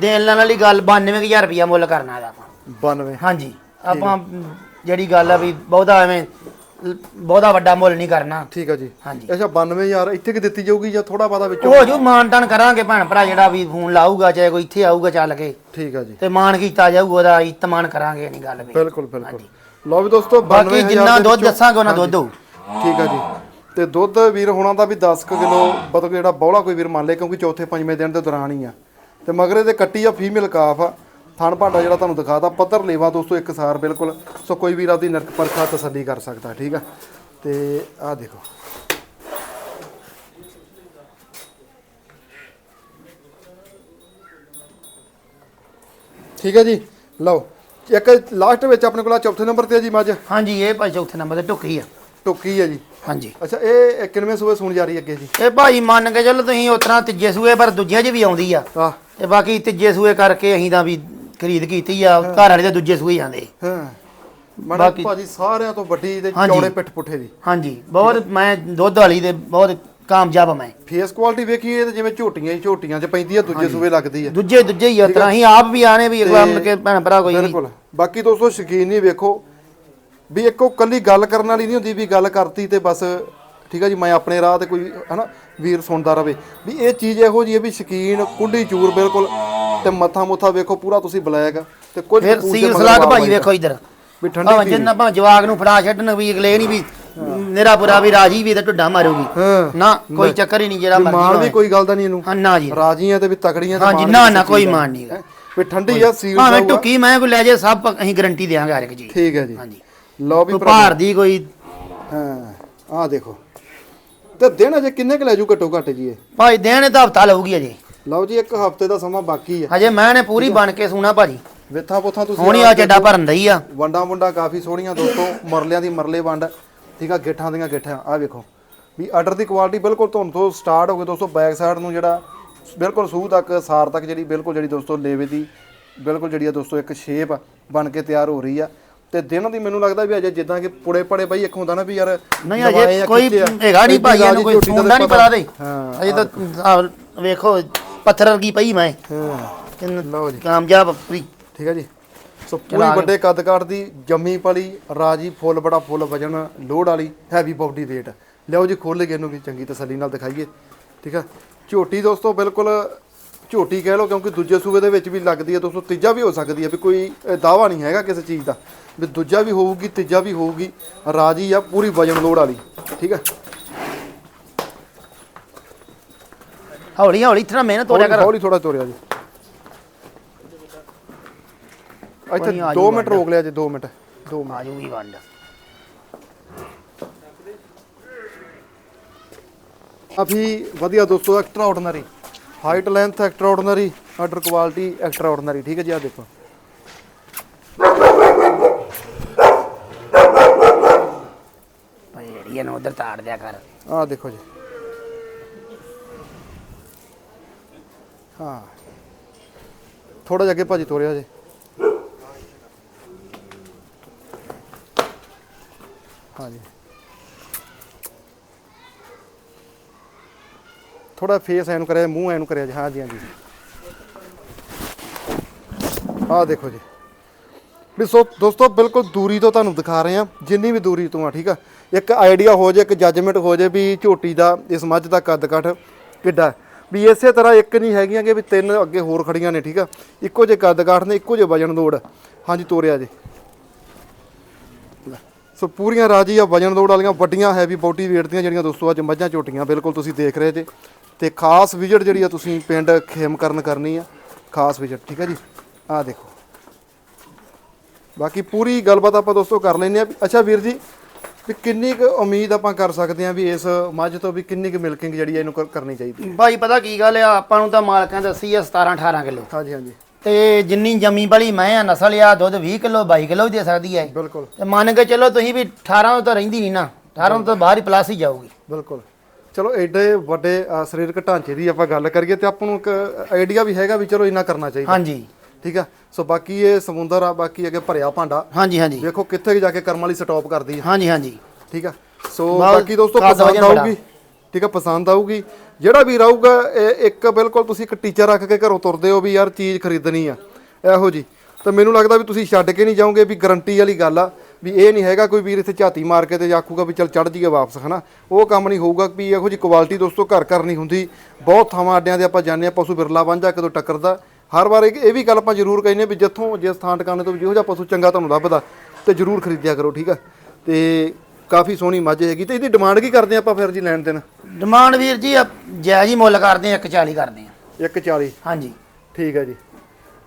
ਦੇਣ ਲੈਣ ਵਾਲੀ ਗੱਲ 92000 ਰੁਪਇਆ ਮੁੱਲ ਕਰਨਾ ਇਹਦਾ ਆਪਾਂ।
92
ਹਾਂਜੀ ਆਪਾਂ ਜਿਹੜੀ ਗੱਲ ਆ ਵੀ ਬਹੁਤਾ ਐਵੇਂ ਬਹੁਤਾ ਵੱਡਾ ਮੁੱਲ ਨਹੀਂ ਕਰਨਾ।
ਠੀਕ ਆ ਜੀ।
ਹਾਂਜੀ।
ਅੱਛਾ 92000 ਇੱਥੇ ਕਿ ਦਿੱਤੀ ਜਾਊਗੀ ਜਾਂ ਥੋੜਾ ਬਾਦਾ ਵਿੱਚੋਂ
ਹੋ ਜੂ ਮਾਨ ਤਾਨ ਕਰਾਂਗੇ ਭੈਣ ਭਰਾ ਜਿਹੜਾ ਵੀ ਫੋਨ ਲਾਊਗਾ ਚਾਹੇ ਕੋਈ ਇੱਥੇ ਆਊਗਾ ਚੱਲ ਕੇ।
ਠੀਕ ਆ ਜੀ।
ਤੇ ਮਾਨ ਕੀਤਾ ਜਾਊਗਾ ਉਹਦਾ ਇਤਮਾਨ ਕਰਾਂਗੇ ਨਹੀਂ ਗੱਲ ਵੀ।
ਬਿਲਕੁਲ ਬਿਲਕੁਲ। ਲਓ ਵੀ ਦੋਸਤੋ
ਬਾਕੀ
92000
ਜਿੰਨਾ
ਦੇ
ਦੁੱਧ ਦੱਸਾਂਗੇ ਉਹਨਾਂ ਦੁੱਧ ਹੋਊ।
ਠੀਕ ਆ ਜੀ। ਤੇ ਦੁੱਧ ਵੀਰ ਹੋਣਾ ਦਾ ਵੀ 10 ਕਿਲੋ ਮਤਲਬ ਜਿਹੜਾ ਬੌਲਾ ਕੋਈ ਵੀਰ ਮੰਨ ਲੇ ਕਿਉਂਕਿ ਚੌਥੇ ਪੰਜਵੇਂ ਦਿਨ ਦੇ ਦੌਰਾਨ ਹੀ ਆ। ਤੇ ਮਗਰੇ ਦੇ ਕੱਟੀ ਆ ਫੀਮੇਲ ਕਾਫ ਆ। ਥਣ ਭਾਂਡਾ ਜਿਹੜਾ ਤੁਹਾਨੂੰ ਦਿਖਾਤਾ ਪੱਧਰ ਲੇਵਾ ਦੋਸਤੋ ਇੱਕ ਸਾਰ ਬਿਲਕੁਲ। ਸੋ ਕੋਈ ਵੀਰ ਆਪਦੀ ਨਰਕ ਪਰਖਾ ਤਸੱਲੀ ਕਰ ਸਕਦਾ ਠੀਕ ਆ? ਤੇ ਆਹ ਦੇਖੋ। ਠੀਕ ਹੈ ਜੀ? ਲਓ ਇੱਕ ਲਾਸਟ ਵਿੱਚ ਆਪਣੇ ਕੋਲ ਚੌਥੇ ਨੰਬਰ ਤੇ ਜੀ ਮੱਝ।
ਹਾਂਜੀ ਇਹ ਭਾਈ ਚੌਥੇ ਨੰਬਰ ਤੇ ਟੁੱਕੀ ਆ।
ਟੁੱਕੀ ਹੈ ਜੀ।
ਹਾਂਜੀ।
ਅੱਛਾ ਇਹ ਕਿੰਨਵੇਂ ਸੂਏ ਸੁਣ ਜਾ ਰਹੀ ਅੱਗੇ ਜੀ?
ਇਹ ਭਾਈ ਮੰਨ ਕੇ ਚੱਲੋ ਤੁਸੀਂ ਉਤਰਾ ਤੀਜੇ ਸੂਏ ਪਰ ਦੂਜਿਆਂ 'ਚ ਵੀ ਆਉਂਦੀ ਆ। ਤੇ ਬਾਕੀ ਤੀਜੇ ਸੂਏ ਕਰਕੇ ਅਸੀਂ ਤਾਂ ਵੀ ਖਰੀਦ ਕੀਤੀ ਆ ਘਰ ਵਾਲੇ ਦੇ ਦੂਜੇ ਸੂਏ ਜਾਂਦੇ।
ਹਾਂ। ਮਨ
ਬਾਕੀ-
ਭਾਜੀ ਸਾਰਿਆਂ ਤੋਂ ਵੱਡੀ ਤੇ
ਹਾਂਜੀ।
ਚੌੜੇ ਪਿੱਠ ਪੁੱਠੇ ਦੀ
ਹਾਂਜੀ। ਬਹੁਤ ਮੈਂ ਦੁੱਧ ਵਾਲੀ ਦੇ ਬਹੁਤ ਕਾਮਯਾਬ ਆ ਮੈਂ।
ਫੇਸ ਕੁਆਲਿਟੀ ਵੇਖੀਏ ਤੇ ਜਿਵੇਂ ਝੋਟੀਆਂ ਹੀ ਝੋਟੀਆਂ 'ਚ ਪੈਂਦੀ ਆ ਦੂਜੇ ਸੂਏ ਲੱਗਦੀ ਆ।
ਦੂਜੇ ਦੂਜੇ ਹੀ ਉਤਰਾ ਅਸੀਂ ਆਪ ਵੀ ਆਣੇ ਵੀ ਅਗਲਾ ਮਿਲ ਕੇ ਭੈਣ ਭਰਾ ਕੋਈ
ਬਿਲਕੁਲ। ਬਾਕੀ ਦੋਸਤੋ ਸ਼ਕੀਨ ਨਹੀਂ ਵੇਖੋ। ਵੀ ਇੱਕੋ ਕੱਲੀ ਗੱਲ ਕਰਨ ਵਾਲੀ ਨਹੀਂ ਹੁੰਦੀ ਵੀ ਗੱਲ ਕਰਤੀ ਤੇ ਬਸ ਠੀਕ ਆ ਜੀ ਮੈਂ ਆਪਣੇ ਰਾਹ ਤੇ ਕੋਈ ਹਨਾ ਵੀਰ ਸੁਣਦਾ ਰਵੇ। ਵੀ ਇਹ ਚੀਜ਼ ਇਹੋ ਜੀ ਹੈ ਵੀ ਸ਼ਕੀਨ ਕੁੰਡੀ ਚੂਰ ਬਿਲਕੁਲ ਤੇ ਮੱਥਾ ਮੁੱਥਾ ਵੇਖੋ ਪੂਰਾ ਤੁਸੀਂ ਬਲਾਇਆਗਾ ਤੇ ਕੁਝ
ਫਿਰ ਸੀਲ
ਵਾਲ
ਭਾਈ। ਵੇਖੋ ਇਧਰ।
ਵੀ ਠੰਡੀ
ਭਾਵੇਂ ਜਿੰਨਾ ਭਾਵੇਂ ਜਵਾਗ ਨੂੰ ਫੜਾ ਛੱਡਣ ਵੀ ਅਗਲੇ ਨਹੀਂ ਵੀ ਮੇਰਾ ਪੂਰਾ ਵੀ ਰਾਜੀ ਵੀ ਤੇ ਢੁੱਡਾ ਮਾਰੂਗੀ।
ਹਾਂ।
ਨਾ ਕੋਈ ਚੱਕਰ ਹੀ ਨਹੀਂ ਜਿਹੜਾ ਮਰਜ਼ੀ
ਮਾਣ ਵੀ ਕੋਈ ਗੱਲ ਦਾ ਨਹੀਂ ਇਹਨੂੰ।
ਹਾਂ ਨਾ ਜੀ।
ਰਾਜੀਆਂ ਤੇ ਵੀ ਤਕੜੀਆਂ ਤੇ
ਹਾਂਜੀ ਨਾ ਨਾ ਕੋਈ ਮਾਣ ਨਹੀਂ
ਹੈਂ। ਵੀ ਠੰਡੀ ਆ ਸੀਲ
ਭਾਵੇਂ। ਟੁੱਕੀ ਮੈਂ ਕੋਈ ਲੈ ਜੇ ਸਭ ਅਸੀਂ ਗਾਰੰਟੀ ਦੇਵਾਂਗੇ ਹਰ ਇੱਕ ਚੀਜ਼।
ਠੀਕ ਹੈ ਜੀ।
ਹਾਂਜੀ
ਲਓ ਵੀ ਭਰਾ
ਭਾਰ ਦੀ ਕੋਈ
ਹਾਂ ਆਹ ਦੇਖੋ। ਤੇ ਦਿਨ ਅਜੇ ਕਿੰਨੇ ਕੁ ਲੈ ਜੂ ਘੱਟੋ ਘੱਟ ਜੀ ਇਹ?
ਭਾਈ ਦੇਣੇ ਤਾਂ ਹਫਤਾ ਲਊਗੀ ਅਜੇ।
ਲਓ ਜੀ ਇੱਕ ਹਫ਼ਤੇ ਦਾ ਸਮਾਂ ਬਾਕੀ ਹੈ
ਹਜੇ ਮੈਂ ਨੇ ਪੂਰੀ ਬਣ ਕੇ ਸੁਣਾ ਭਾਜੀ।
ਵਿਥਾ ਪੁੱਥਾ ਤੁਸੀਂ
ਸੋਹਣੀ ਆ ਚੱਡਾ ਭਰਨ ਦਈ ਆ।
ਵੰਡਾ ਵੰਡਾ ਕਾਫੀ ਸੋਹਣੀਆਂ ਦੋਸਤੋ ਮਰਲਿਆਂ ਦੀ ਮਰਲੇ ਵੰਡ। ਠੀਕ ਆ ਗਿੱਠਾਂ ਦੀਆਂ ਗਿੱਠਾਂ। ਆਹ ਵੇਖੋ। ਵੀ ਆਰਡਰ ਦੀ ਕੁਆਲਿਟੀ ਬਿਲਕੁਲ ਤੁਹਾਨੂੰ ਤੋਂ ਸਟਾਰਟ ਹੋ ਗਈ ਦੋਸਤੋ ਬੈਕ ਸਾਈਡ ਨੂੰ ਜਿਹੜਾ ਬਿਲਕੁਲ ਸੂਹ ਤੱਕ ਸਾਰ ਤੱਕ ਜਿਹੜੀ ਬਿਲਕੁਲ ਜਿਹੜੀ ਦੋਸਤੋ ਲੇਵੇ ਦੀ ਬਿਲਕੁਲ ਜਿਹੜੀ ਆ ਦੋਸਤੋ ਇੱਕ ਸ਼ੇਪ ਬਣ ਕੇ ਤਿਆਰ ਹੋ ਰਹੀ ਆ। ਤੇ ਦਿਨ ਦੀ ਮੈਨੂੰ ਲੱਗਦਾ ਵੀ ਅਜੇ ਜਿੱਦਾਂ ਕਿ ਪੁੜੇ ਪੜੇ ਬਈ ਇੱਕ ਹੁੰਦਾ ਨਾ ਵੀ ਯਾਰ
ਨਹੀਂ ਅਜੇ
ਆ,
ਕੋਈ
ਆ।
ਹੈਗਾ ਨਹੀਂ ਭਾਈ ਇਹਨੂੰ ਕੋਈ ਸੁਣਦਾ ਨਹੀਂ
ਪਤਾ-
ਦੇ।
ਹਾਂ।
ਅਜੇ ਤਾਂ ਵੇਖੋ ਪੱਥਰ ਵਰਗੀ ਪਈ ਮੈਂ।
ਹਾਂ। ਲਓ ਜੀ।
ਕਾਮਯਾਬ ਪੂਰੀ
ਠੀਕ ਹੈ ਜੀ। ਸੋ ਪੂਰੀ ਵੱਡੇ ਕੱਦ ਕਾਠ ਦੀ ਜੰਮੀ ਪਲੀ ਰਾਜੀ ਫੁੱਲ ਬੜਾ ਫੁੱਲ ਵਜਨ ਲੋਡ ਵਾਲੀ ਹੈਵੀ ਬਾਡੀ weight ਲਿਆਓ ਜੀ ਖੋਲ ਕੇ ਇਹਨੂੰ ਵੀ ਚੰਗੀ ਤਸੱਲੀ ਨਾਲ ਦਿਖਾਈਏ। ਠੀਕ ਹੈ। ਝੋਟੀ ਦੋਸਤੋ ਬਿਲਕੁਲ ਝੋਟੀ ਕਹਿ ਲਓ ਕਿਉਂਕਿ ਦੂਜੇ ਸੂਬੇ ਦੇ ਵਿੱਚ ਵੀ ਲੱਗਦੀ ਹੈ ਦੋਸਤੋ ਤੀਜਾ ਵੀ ਹੋ ਸਕਦੀ ਹੈ ਵੀ ਕੋਈ ਦਾਵਾ ਨਹੀਂ ਹੈਗਾ ਕਿਸੇ ਚੀਜ਼ ਦਾ। ਵੀ ਦੂਜਾ ਵੀ ਹੋਊਗੀ ਤੀਜਾ ਵੀ ਹੋਊਗੀ ਰਾਜੀ ਆ ਪੂਰੀ ਵਜਨ ਲੋਡ ਵਾਲੀ ਠੀਕ ਹੈ?
ਹੌਲੀ ਹੌਲੀ ਇਤਨਾ ਮਿਹਨਤ ਤੋਰਿਆ ਕਰ।
ਹੌਲੀ ਥੋੜਾ ਤੋਰਿਆ ਜੀ। ਇੱਥੇ
ਨਹੀਂ, ਆ
2
ਜਾਊਗਾ
ਮਿੰਟ ਰੋਕ ਲਿਆ ਜੀ 2 ਮਿੰਟ। 2 ਮਿੰਟ।
ਆ ਜੂਗੀ ਵੰਡ।
ਕਾਫੀ ਵਧੀਆ ਦੋਸਤੋ extra ordinary height length extra ordinary order quality extra ordinary ਠੀਕ ਹੈ ਜੀ ਆ ਦੇਖੋ।
ਭਾਈ ਜਿਹੜੀ ਇਹਨੂੰ ਉਧਰ ਤਾੜ ਦਿਆ ਕਰ।
ਆ ਦੇਖੋ ਜੀ। ਹਾਂ। ਥੋੜਾ ਜਿਹਾ ਅੱਗੇ ਭਾਜੀ ਤੋਰਿਆ ਜੀ। ਹਾਂ ਥੋੜਾ ਫੇਸ ਐਨੂੰ ਕਰਿਆ, ਮੂੰਹ ਐਨੂੰ ਕਰਿਆ ਜੀ, ਹਾਂ ਜੀ ਹਾਂ ਜੀ। ਆ ਦੇਖੋ ਜੀ। ਵੀ ਸੋ ਦੋਸਤੋ, ਬਿਲਕੁਲ ਦੂਰੀ ਤੋਂ ਤੁਹਾਨੂੰ ਦਿਖਾ ਰਹੇ ਆ ਜਿੰਨੀ ਵੀ ਦੂਰੀ ਤੋਂ ਆ, ਠੀਕ ਆ? ਇੱਕ ਆਈਡੀਆ ਹੋ ਜੇ, ਇੱਕ ਜੱਜਮੈਂਟ ਹੋ ਜੇ ਵੀ ਝੋਟੀ ਦਾ, ਇਸ ਮੱਝ ਦਾ ਕੱਦ ਕੱਠ ਕਿੱਡਾ ਵੀ ਇਸੇ ਤਰ੍ਹਾਂ ਇੱਕ ਨਹੀਂ ਹੈਗੀਆਂ ਕਿ ਵੀ ਤਿੰਨ ਅੱਗੇ ਹੋਰ ਖੜੀਆਂ ਨੇ, ਠੀਕ ਆ? ਇੱਕੋ ਜੇ ਕੱਦ ਕਾਠ ਨੇ, ਇੱਕੋ ਜੇ ਵਜਨ ਦੋੜ। ਹਾਂਜੀ ਤੋਰਿਆ ਜੀ। ਸੋ ਪੂਰੀਆਂ ਰਾਜੀ ਆ ਵਜਨ ਦੌੜ ਵਾਲੀਆਂ, ਵੱਡੀਆਂ ਹੈਵੀ ਬੋਡੀ weight ਦੀਆਂ ਜਿਹੜੀਆਂ ਦੋਸਤੋ ਅੱਜ ਮੱਝਾਂ, ਝੋਟੀਆਂ ਬਿਲਕੁਲ ਤੁਸੀਂ ਦੇਖ ਰਹੇ ਜੇ। ਤੇ ਖਾਸ ਵਿਜ਼ਿਟ ਜਿਹੜੀ ਆ ਤੁਸੀਂ ਪਿੰਡ ਖੇਮ ਕਰਨ ਆ ਖਾਸ ਵਿਜ਼ਿਟ ਠੀਕ ਆ ਜੀ? ਆਹ ਦੇਖੋ। ਬਾਕੀ ਪੂਰੀ ਗੱਲਬਾਤ ਆਪਾਂ ਦੋਸਤੋ ਕਰ ਲੈਂਦੇ ਆ ਅੱਛਾ ਵੀਰ ਜੀ ਵੀ ਕਿੰਨੀ ਕੁ ਉਮੀਦ ਆਪਾਂ ਕਰ ਸਕਦੇ ਆ ਵੀ ਇਸ ਮੱਝ ਤੋਂ ਵੀ ਕਿੰਨੀ ਕੁ ਮਿਲਕਿੰਗ ਜਿਹੜੀ ਇਹਨੂੰ ਕਰ- ਕਰਨੀ ਚਾਹੀਦੀ
ਭਾਈ ਪਤਾ ਕੀ ਗੱਲ ਆ ਆਪਾਂ ਨੂੰ ਤਾਂ ਮਾਲਕਾਂ ਦੱਸੀ ਆ 17 18 ਕਿਲੋ।
ਹਾਂਜੀ ਹਾਂਜੀ।
ਤੇ ਜਿੰਨੀ ਜੰਮੀ ਬਲੀ ਮੈਂ ਆ ਨਸਲ ਆ ਦੁੱਧ 20 ਕਿਲੋ 22 ਕਿਲੋ ਵੀ ਦੇ ਸਕਦੀ ਹੈ
ਬਿਲਕੁਲ।
ਤੇ ਮੰਨ ਕੇ ਚੱਲੋ ਤੁਸੀਂ ਵੀ 18 ਤੋਂ ਤਾਂ ਰਹਿੰਦੀ ਨਹੀਂ ਨਾ 18 ਤੋਂ ਬਾਹਰ ਹੀ ਪਲੱਸ ਹੀ ਜਾਊਗੀ।
ਬਿਲਕੁਲ। ਚਲੋ ਐਡੇ ਵੱਡੇ ਅ, ਸਰੀਰਕ ਢਾਂਚੇ ਦੀ ਆਪਾਂ ਗੱਲ ਕਰੀਏ ਤੇ ਆਪਾਂ ਨੂੰ ਇੱਕ ਆਈਡੀਆ ਵੀ ਹੈਗਾ ਵੀ ਚਲੋ ਇੰਨਾ ਕਰਨਾ ਚਾਹੀਦਾ।
ਹਾਂਜੀ।
ਠੀਕ ਆ? ਸੋ ਬਾਕੀ ਇਹ ਸਮੁੰਦਰ ਆ ਬਾਕੀ ਅੱਗੇ ਭਰਿਆ ਭਾਂਡਾ।
ਹਾਂਜੀ ਹਾਂਜੀ।
ਵੇਖੋ ਕਿੱਥੇ ਜਾ ਕੇ ਕਰਮ ਵਾਲੀ ਸਟਾਪ ਕਰਦੀ ਆ।
ਹਾਂਜੀ ਹਾਂਜੀ।
ਠੀਕ ਆ? ਸੋ
ਬਹੁਤ
ਬਾਕੀ ਦੋਸਤੋ
ਖਾਸਾ
ਪਸੰਦ
ਵਜਨ ਬੜਾ।
ਆਊਗੀ ਠੀਕ ਆ ਪਸੰਦ ਆਊਗੀ। ਜਿਹੜਾ ਵੀ ਰਹੂਗਾ ਇਹ ਇੱਕ ਬਿਲਕੁਲ ਤੁਸੀਂ ਇੱਕ ਟੀਚਰ ਰੱਖ ਕੇ ਘਰੋਂ ਤੁਰਦੇ ਹੋ ਵੀ ਯਾਰ ਚੀਜ਼ ਖਰੀਦਣੀ ਆ। ਇਹੋ ਜੀ। ਤਾਂ ਮੈਨੂੰ ਲੱਗਦਾ ਵੀ ਤੁਸੀਂ ਛੱਡ ਕੇ ਨਹੀਂ ਜਾਓਗੇ ਵੀ ਗਰੰਟੀ ਵਾਲੀ ਗੱਲ ਆ। ਵੀ ਇਹ ਨਹੀਂ ਹੈਗਾ ਕੋਈ ਵੀਰ ਇੱਥੇ ਝਾਤੀ ਮਾਰ ਕੇ ਤੇ ਆਖੂਗਾ ਵੀ ਚੱਲ ਚੜ ਜੀਏ ਵਾਪਸ ਹਨਾ? ਉਹ ਕੰਮ ਨਹੀਂ ਹੋਊਗਾ ਵੀ ਇਹੋ ਜੀ ਕੁਆਲਿਟੀ ਦੋਸਤੋ ਘਰ ਘਰ ਨਹੀਂ ਹੁੰਦੀ। ਬਹੁਤ ਥਾਵਾਂ ਅੱਡਿਆਂ ਦੇ ਆਪਾਂ ਜਾਂਦੇ ਆ ਪਸ਼ੂ ਬਿਰਲਾ ਵਾਂਝਾ ਕਦੋਂ ਟੱਕਰਦਾ ਹਰ ਵਾਰ ਇਹ ਵੀ ਗੱਲ ਆਪਾਂ ਜ਼ਰੂਰ ਕਹਿੰਦੇ ਵੀ ਜਿੱਥੋਂ ਜਿਸ ਥਾਂ ਟਿਕਾਣੇ ਤੋਂ ਜਿਹੋ ਜਿਹਾ ਪਸ਼ੂ ਚੰਗਾ ਤੁਹਾਨੂੰ ਲੱਭਦਾ ਤੇ ਜ਼ਰੂਰ ਖਰੀਦਿਆ ਕਰੋ ਠੀਕ ਆ? ਤੇ ਕਾਫੀ ਸੋਹਣੀ ਮੱਝ ਹੈਗੀ। ਤੇ ਇਹਦੀ ਡਿਮਾਂਡ ਕੀ ਕਰਦੇ ਆਪਾਂ ਫਿਰ ਜੀ ਲੈਣ ਦੇਣ?
ਡਿਮਾਂਡ ਵੀਰ ਜੀ ਜਾਇਜ਼ ਹੀ ਮੁੱਲ ਕਰਦੇ ਆ 140 ਕਰਦੇ ਆ
140
ਹਾਂਜੀ।
ਠੀਕ ਹੈ ਜੀ।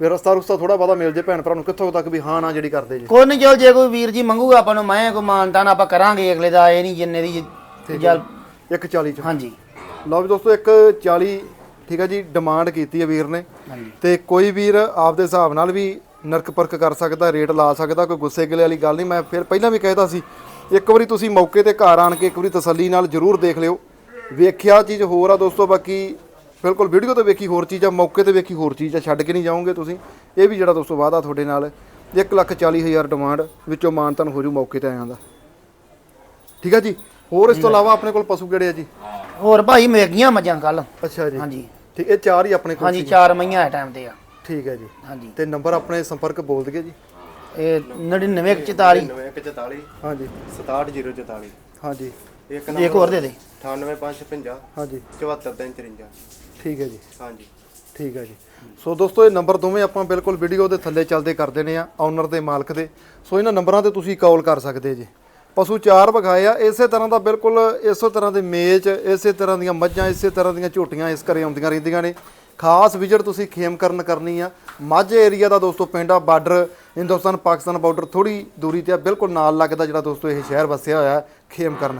ਫਿਰ ਰਸਤਾ ਰੁਸਤਾ ਥੋੜਾ ਬਹੁਤਾ ਮਿਲ ਜੇ ਭੈਣ ਭਰਾ ਨੂੰ ਕਿੱਥੋਂ ਤੱਕ ਵੀ ਹਾਂ ਨਾ ਜਿਹੜੀ ਕਰਦੇ ਜੀ।
ਕੋਈ ਨਹੀਂ ਜੋ ਜੇ ਕੋਈ ਵੀਰ ਜੀ ਮੰਗੂਗਾ ਆਪਾਂ ਨੂੰ ਮੈਂ ਕੋਈ ਮਾਨਤਾਨ ਆਪਾਂ ਕਰਾਂਗੇ ਅਗਲੇ ਦਾ ਇਹ ਨਹੀਂ ਜਿੰਨੇ ਦੀ ਜਲ
140 ਚ।
ਹਾਂਜੀ।
ਲਓ ਵੀ ਦੋਸਤੋ 140 ਠੀਕ ਹੈ ਜੀ ਡਿਮਾਂਡ ਕੀਤੀ ਹੈ ਵੀਰ ਨੇ। ਤੇ ਕੋਈ ਵੀਰ ਆਪਦੇ ਹਿਸਾਬ ਨਾਲ ਵੀ ਨਰਕ ਪਰਕ ਕਰ ਸਕਦਾ ਰੇਟ ਲਾ ਸਕਦਾ ਕੋਈ ਗੁੱਸੇ ਗਿਲੇ ਵਾਲੀ ਗੱਲ ਨਹੀਂ ਮੈਂ ਫਿਰ ਪਹਿਲਾਂ ਵੀ ਕਹਿਤਾ ਸੀ ਇੱਕ ਵਾਰੀ ਤੁਸੀਂ ਮੌਕੇ ਤੇ ਘਰ ਆਣ ਕੇ ਇੱਕ ਵਾਰੀ ਤਸੱਲੀ ਨਾਲ ਜ਼ਰੂਰ ਦੇਖ ਲਿਓ। ਵੇਖਿਆ ਚੀਜ਼ ਹੋਰ ਆ ਦੋਸਤੋ ਬਾਕੀ ਬਿਲਕੁਲ ਵੀਡੀਓ ਤੇ ਵੇਖੀ ਹੋਰ ਚੀਜ਼ ਆ ਮੌਕੇ ਤੇ ਵੇਖੀ ਹੋਰ ਚੀਜ਼ ਆ ਛੱਡ ਕੇ ਨਹੀਂ ਜਾਓਗੇ ਤੁਸੀਂ। ਇਹ ਵੀ ਜਿਹੜਾ ਦੋਸਤੋ ਵਾਅਦਾ ਤੁਹਾਡੇ ਨਾਲ 140000 ਡਿਮਾਂਡ ਵਿੱਚੋਂ ਮਾਨਤਨ ਹੋ ਜੂ ਮੌਕੇ ਤੇ ਆਇਆਂ ਦਾ। ਠੀਕ ਆ ਜੀ? ਹੋਰ ਇਸ ਤੋਂ ਇਲਾਵਾ ਆਪਣੇ ਕੋਲ ਪਸ਼ੂ ਕਿਹੜੇ ਆ ਜੀ?
ਹੋਰ ਭਾਈ ਮੇਗੀਆਂ ਮੱਝਾਂ ਕੱਲ
ਅੱਛਾ ਜੀ।
ਹਾਂਜੀ।
ਠੀਕ ਇਹ ਚਾਰ ਹੀ ਆਪਣੇ ਕੋਲ
ਹਾਂਜੀ ਚਾਰ ਮਈਆਂ ਆ ਟਾਈਮ ਤੇ ਆ।
ਠੀਕ ਹੈ ਜੀ।
ਹਾਂਜੀ।
ਤੇ ਨੰਬਰ ਆਪਣੇ ਸੰਪਰਕ ਬੋਲ ਦਈਏ ਜੀ।
ਇਹ 9944
9144
ਹਾਂਜੀ।
67044
ਹਾਂਜੀ।
ਇੱਕ
ਇੱਕ ਹੋਰ ਦੇ ਦੇ।
98550
ਹਾਂਜੀ।
7453
ਠੀਕ ਹੈ ਜੀ।
ਹਾਂਜੀ।
ਠੀਕ ਹੈ ਜੀ। ਸੋ ਦੋਸਤੋ ਇਹ ਨੰਬਰ ਦੋਵੇਂ ਆਪਾਂ ਬਿਲਕੁਲ ਵੀਡੀਓ ਦੇ ਥੱਲੇ ਚੱਲਦੇ ਕਰ ਦੇਣੇ ਆ ਓਨਰ ਦੇ ਮਾਲਕ ਦੇ। ਸੋ ਇਹਨਾਂ ਨੰਬਰਾਂ ਤੇ ਤੁਸੀਂ ਕਾਲ ਕਰ ਸਕਦੇ ਜੀ। ਪਸ਼ੂ ਚਾਰ ਵਿਖਾਏ ਆ ਇਸੇ ਤਰ੍ਹਾਂ ਦਾ ਬਿਲਕੁਲ ਇਸੇ ਤਰ੍ਹਾਂ ਦੇ ਮੇਚ ਇਸੇ ਤਰ੍ਹਾਂ ਦੀਆਂ ਮੱਝਾਂ ਇਸੇ ਤਰ੍ਹਾਂ ਦੀਆਂ ਝੋਟੀਆਂ ਇਸ ਘਰੇ ਆਉਂਦੀਆਂ ਰਹਿੰਦੀਆਂ ਨੇ। ਖਾਸ ਵਿਜ਼ਿਟ ਤੁਸੀਂ ਖੇਮ ਕਰਨ ਕਰਨੀ ਆ। ਮਾਝੇ ਏਰੀਆ ਦਾ ਦੋਸਤੋ ਪਿੰਡ ਆ ਬਾਰਡਰ ਹਿੰਦੁਸਤਾਨ ਪਾਕਿਸਤਾਨ ਬਾਰਡਰ ਥੋੜੀ ਦੂਰੀ ਤੇ ਆ ਬਿਲਕੁਲ ਨਾਲ ਲੱਗਦਾ ਜਿਹੜਾ ਦੋਸਤੋ ਇਹ ਸ਼ਹਿਰ ਵਸਿਆ ਹੋਇਆ ਹੈ, ਖੇਮ ਕਰਨ